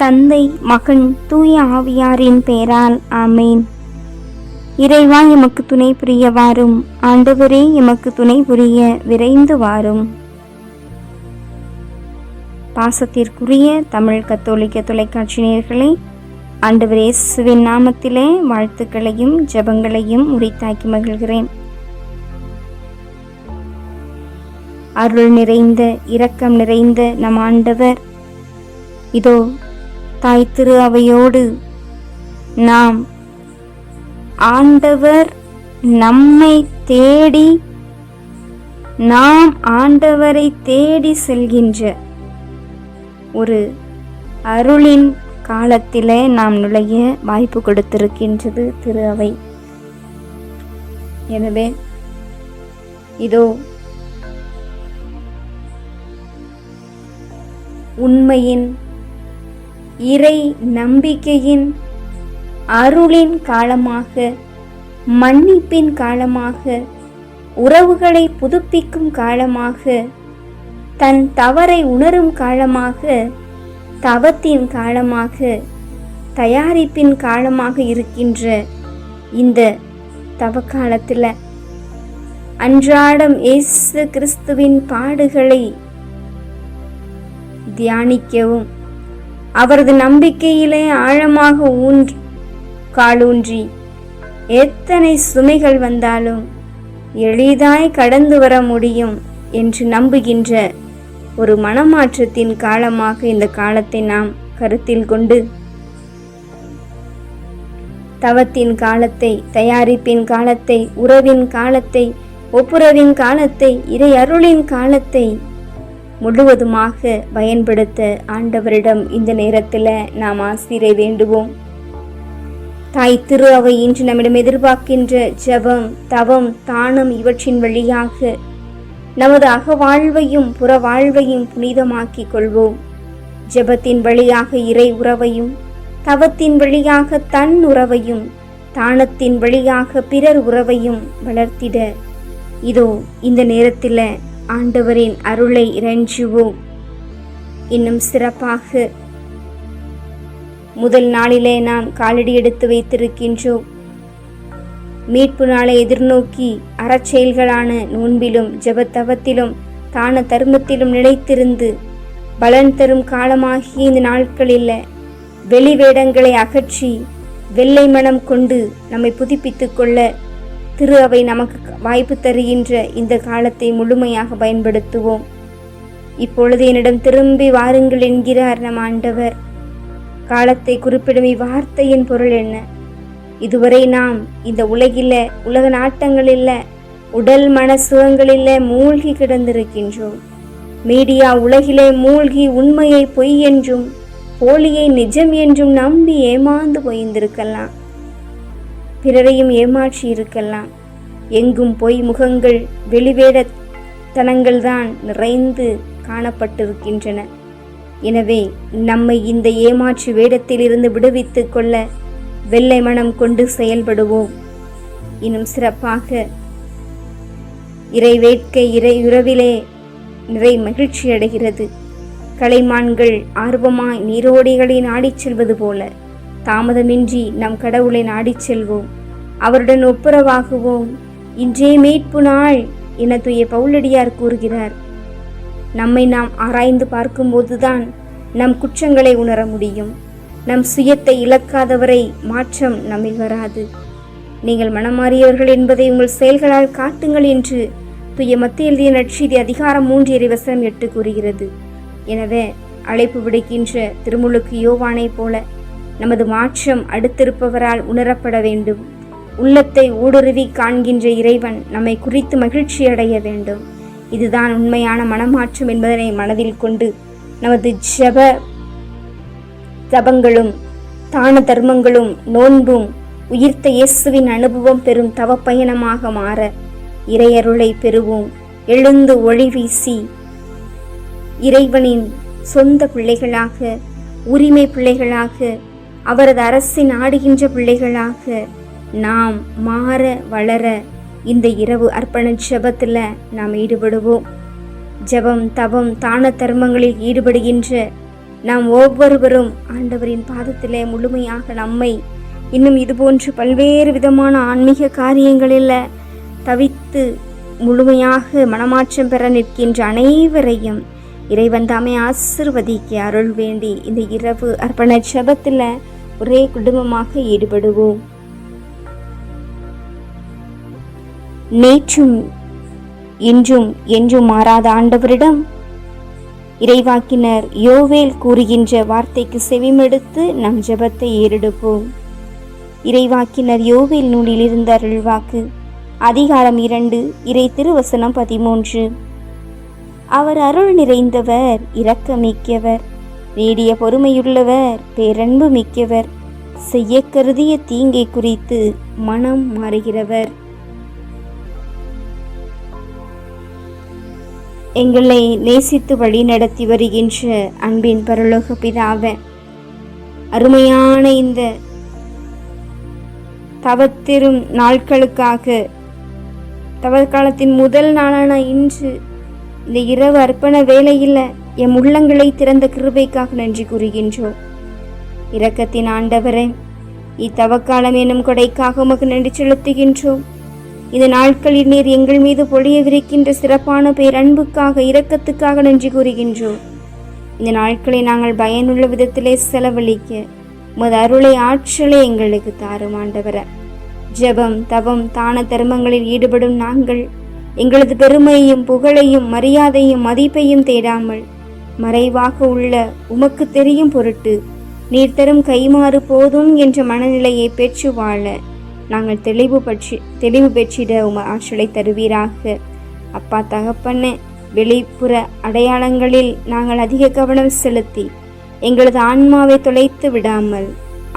தந்தை மகன் தூய ஆவியாரின் பெயரால் ஆமேன். இறைவா எமக்கு துணை புரிய வாரும். ஆண்டவரே எமக்கு துணை புரிய விரைந்து வாரும். பாசத்திற்குரிய தமிழ் கத்தோலிக்க தொலைக்காட்சி நேயர்களே ஆண்டவர் இயேசுவின் நாமத்திலே வாழ்த்துக்களையும் ஜெபங்களையும் உரித்தாக்கி மகிழ்கிறேன். அருள் நிறைந்த இரக்கம் நிறைந்த நம் ஆண்டவர். இதோ தாய் திரு அவையோடு நாம் ஆண்டவர் நம்மை தேடி நாம் ஆண்டவரை தேடி செல்கின்ற ஒரு அருளின் காலத்திலே நாம் நுழைய வாய்ப்பு கொடுத்திருக்கின்றது திரு அவை. எனவே இதோ உண்மையின் இறை நம்பிக்கையின் அருளின் காலமாக மன்னிப்பின் காலமாக உறவுகளை புதுப்பிக்கும் காலமாக தன் தவறை உணரும் காலமாக தவத்தின் காலமாக தயாரிப்பின் காலமாக இருக்கின்ற இந்த தவ காலத்தில் அன்றாடம் இயேசு கிறிஸ்துவின் பாடுகளை தியானிக்கவும். அவரது நம்பிக்கையிலே ஆழமாக ஊன்றி காலூன்றி எத்தனை சுமைகள் வந்தாலும் எளிதாய் கடந்து வர முடியும் என்று நம்புகின்ற ஒரு மனமாற்றத்தின் காலமாக இந்த காலத்தை நாம் கருத்தில் கொண்டு தவத்தின் காலத்தை தயாரிப்பின் காலத்தை உறவின் காலத்தை ஒப்புரவின் காலத்தை இறை அருளின் காலத்தை முழுவதுமாக பயன்படுத்த ஆண்டவரிடம் இந்த நேரத்தில் நாம் ஆசிரை வேண்டுவோம். தாய் திரு அவை இன்று நம்மிடம் எதிர்பார்க்கின்ற ஜெபம் தவம் தானம் இவற்றின் வழியாக நமது அகவாழ்வையும் புற வாழ்வையும் புனிதமாக்கிக் கொள்வோம். ஜெபத்தின் வழியாக இறை உறவையும் தவத்தின் வழியாக தன் உறவையும் தானத்தின் வழியாக பிறர் உறவையும் வளர்த்திட. இதோ இந்த நேரத்தில் ஆண்டவரின் அருளை இறைஞ்சுவோம் இன்னும் சிறப்பாக முதல் நாளிலே நாம் காலடி எடுத்து வைத்திருக்கின்றோம். மீட்பு நாளை எதிர்நோக்கி அறச்செயல்களான நோன்பிலும் ஜபத்தவத்திலும் தான தர்மத்திலும் நிலைத்திருந்து பலன் தரும் காலமாகிய இந்த நாட்களில் வெளி வேடங்களை அகற்றி வெள்ளை மனம் கொண்டு நம்மை புதுப்பித்துக் கொள்ள திரு அவை நமக்கு வாய்ப்பு தருகின்ற இந்த காலத்தை முழுமையாக பயன்படுத்துவோம். இப்பொழுது என்னிடம் திரும்பி வாருங்கள் என்கிறார் நம் ஆண்டவர். காலத்தை குறிப்பிடும் இவ்வார்த்தையின் பொருள் என்ன? இதுவரை நாம் இந்த உலகில உலக நாட்டங்களில் உடல் மன சுகங்களில் மூழ்கி கிடந்திருக்கின்றோம். மீடியா உலகிலே மூழ்கி உண்மையை பொய் என்றும் போலியை நிஜம் என்றும் நம்பி ஏமாந்து போய்ந்திருக்கலாம் பிறரையும் ஏமாற்றி இருக்கலாம். எங்கும் பொய் முகங்கள் வெளிவேடத்தனங்கள் தான் நிறைந்து காணப்பட்டிருக்கின்றன. எனவே நம்மை இந்த ஏமாற்று வேடத்திலிருந்து விடுவித்துக் கொள்ள வெள்ளை மனம் கொண்டு செயல்படுவோம். இன்னும் சிறப்பாக இறை வேட்கை இறை உறவிலே நிறை மகிழ்ச்சி அடைகிறது கலைமான்கள் ஆர்வமாய் நீரோடைகளை நாடிச் செல்வது போல. தாமதமின்றி நம் கடவுளை நாடிச் செல்வோம். அவருடன் ஒப்புரவாகுவோம். இன்றே மீட்பு நாள் என துய பவுலடியார் கூறுகிறார். நம்மை நாம் ஆராய்ந்து பார்க்கும்போதுதான் நம் குற்றங்களை உணர முடியும். நம் சுயத்தை இழக்காதவரை மாற்றம் நம்மில் வராது. நீங்கள் மனமாறியவர்கள் என்பதை உங்கள் செயல்களால் காட்டுங்கள் என்று துய மத்திய எழுதிய நற்செய்தி அதிகாரம் மூன்று இறைவசனம் எட்டு கூறுகிறது. எனவே அழைப்பு விடுக்கின்ற திருமுழுக்கு யோவானை போல நமது மாற்றம் அடுத்திருப்பவரால் உணரப்பட வேண்டும். உள்ளத்தை ஊடுருவி காண்கின்ற இறைவன் நம்மை குறித்து மகிழ்ச்சி அடைய வேண்டும். இதுதான் உண்மையான மனமாற்றம் என்பதனை மனதில் கொண்டு நமது ஜப ஜபங்களும் தான தர்மங்களும் நோன்பும் உயிர்த்த இயேசுவின் அனுபவம் பெறும் தவ பயணமாக மாற இறையருளை பெறுவோம். எழுந்து ஒளி வீசி இறைவனின் சொந்த பிள்ளைகளாக உரிமை பிள்ளைகளாக அவரது அரசின் ஆடுகின்ற பிள்ளைகளாக நாம் மாற வளர இந்த இரவு அர்ப்பண ஜபத்தில் நாம் ஈடுபடுவோம். ஜெபம் தவம் தான தர்மங்களில் ஈடுபடுகின்ற நாம் ஒவ்வொருவரும் ஆண்டவரின் பாதத்திலே முழுமையாக நம்மை இன்னும் இதுபோன்று பல்வேறு விதமான ஆன்மீக காரியங்களில் தவித்து முழுமையாக மனமாற்றம் பெற நிற்கின்ற அனைவரையும் இறைவன் தாமே ஆசிர்வதிக்க அருள் வேண்டி இந்த இரவு அர்ப்பண ஜபத்தில் ஒரே குடும்பமாக ஈடுபடுவோம். நேற்றும் இன்றும் என்றும் மாறாத ஆண்டவரிடம் இறைவாக்கினர் யோவேல் கூறுகின்ற வார்த்தைக்கு செவிமெடுத்து நம் ஜெபத்தை ஏறெடுப்போம். இறைவாக்கினர் யோவேல் நூலில் இருந்த அருள்வாக்கு அதிகாரம் இரண்டு இறை திருவசனம் பதிமூன்று. அவர் அருள் நிறைந்தவர் இரக்கமிக்கவர். நீடிய பொறுமையுள்ளவர் பேரன்பு மிக்கவர் செய்ய கருதிய தீங்கை குறித்து மனம் மாறுகிறவர். எங்களை நேசித்து வழி நடத்தி வருகின்ற அன்பின் பரலோக பிதாவ அருமையான இந்த தவத்திரும் நாட்களுக்காக தவக்காலத்தின் முதல் நாளான இன்று இந்த இரவு அர்ப்பண வேலையில் எம் உள்ளங்களை திறந்த கிருபைக்காக நன்றி கூறுகின்றோம். இரக்கத்தின் ஆண்டவரே இத்தவக்காலம் எனும் கொடைக்காக உமக்கு நன்றி செலுத்துகின்றோம். இந்த நாட்களில் நீர் எங்கள் மீது பொழியவிருக்கின்ற சிறப்பான பேரன்புக்காக இரக்கத்துக்காக நன்றி கூறுகின்றோம். இந்த நாட்களை நாங்கள் பயனுள்ள விதத்திலே செலவழிக்க உமது அருளை ஆற்றலை எங்களுக்கு தாரும் ஆண்டவர. ஜெபம் தவம் தான தர்மங்களில் ஈடுபடும் நாங்கள் எங்களது பெருமையும் புகழையும் மரியாதையும் மதிப்பையும் தேடாமல் மறைவாக உள்ள உமக்கு தெரியும் பொருட்டு நீர் தரும் கைமாறு போதும் என்ற மனநிலையை பெற்று வாழ நாங்கள் தெளிவு பற்றி தெளிவு பெற்றிட உம ஆற்றலை தருவீராக. அப்பா தகப்பன்ன வெளிப்புற அடையாளங்களில் நாங்கள் அதிக கவனம் செலுத்தி எங்களது ஆன்மாவை தொலைத்து விடாமல்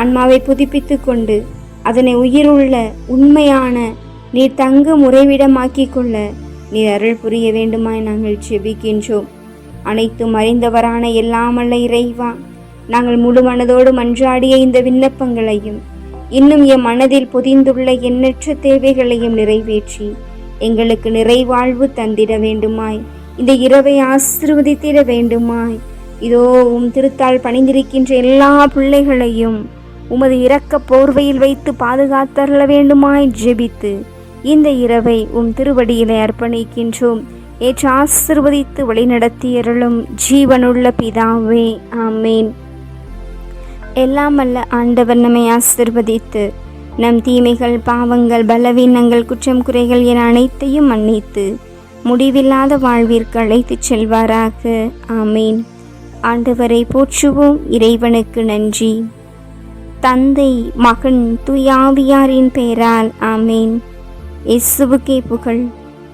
ஆன்மாவை புதுப்பித்து கொண்டு அதனை உயிருள்ள உண்மையான நீர் தங்க முறைவிடமாக்கிக் கொள்ள நீர் அருள் புரிய வேண்டுமாய் நாங்கள் செபிக்கின்றோம். அனைத்தும் அறிந்தவரான எல்லாமல்ல இறைவா நாங்கள் முழு மனதோடு மன்றாடிய இந்த விண்ணப்பங்களையும் இன்னும் என் மனதில் பொதிந்துள்ள எண்ணற்ற தேவைகளையும் நிறைவேற்றி எங்களுக்கு நிறைவாழ்வு தந்திட வேண்டுமாய். இந்த இரவை ஆசிர்வதித்திட வேண்டுமாய். இதோ உம் திருத்தால் பணிந்திருக்கின்ற எல்லா பிள்ளைகளையும் உமது இரக்க போர்வையில் வைத்து பாதுகாத்தருள வேண்டுமாய் ஜெபித்து இந்த இரவை உம் திருவடியிலே அர்ப்பணிக்கின்றோம். ஏற்று ஆசிர்வதித்து வழிநடத்தியருளும் ஜீவனுள்ள பிதாவே ஆமேன். எல்லாம் அல்ல ஆண்டவர் நம்மை ஆசிர்வதித்து நம் தீமைகள் பாவங்கள் பலவீனங்கள் குற்றம் குறைகள் என அனைத்தையும் மன்னித்து முடிவில்லாத வாழ்விற்கு அழைத்துச் செல்வாராக ஆமேன். ஆண்டவரை போற்றுவோம் இறைவனுக்கு நன்றி. தந்தை மகன் துயாவியாரின் பெயரால் ஆமேன். இசுவுக்கே புகழ்.